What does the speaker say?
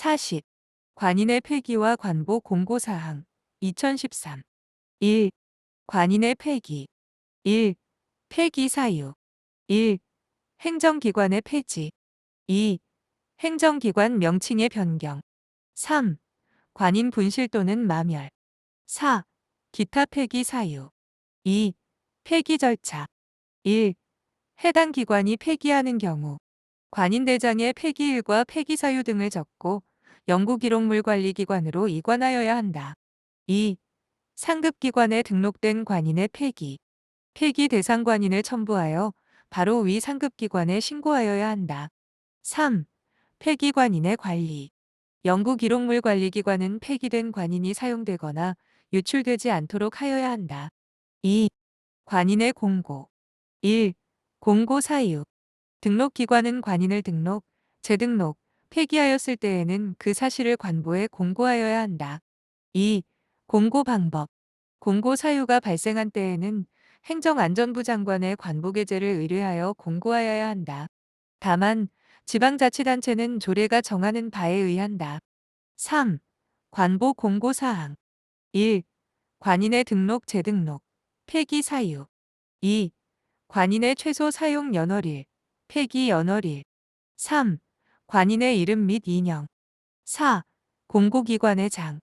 40. 관인의 폐기와 관보 공고사항 2013 1. 관인의 폐기 1. 폐기 사유 1. 행정기관의 폐지 2. 행정기관 명칭의 변경 3. 관인 분실 또는 마멸 4. 기타 폐기 사유 2. 폐기 절차 1. 해당 기관이 폐기하는 경우 관인대장에 폐기일과 폐기사유 등을 적고 연구기록물관리기관으로 이관하여야 한다. 2. 상급기관에 등록된 관인의 폐기, 폐기 대상 관인을 첨부하여 바로 위 상급기관에 신고하여야 한다. 3. 폐기관인의 관리. 연구기록물관리기관은 폐기된 관인이 사용되거나 유출되지 않도록 하여야 한다. 2. 관인의 공고. 1. 공고 사유. 등록기관은 관인을 등록, 재등록, 폐기하였을 때에는 그 사실을 관보에 공고하여야 한다. 2. 공고 방법. 공고 사유가 발생한 때에는 행정안전부 장관의 관보게재를 의뢰하여 공고하여야 한다. 다만 지방자치단체는 조례가 정하는 바에 의한다. 3. 관보 공고 사항 1. 관인의 등록 재등록, 폐기 사유 2. 관인의 최소 사용 연월일, 폐기 연월일 3. 관인의 이름 및 인형 4. 공고기관의 장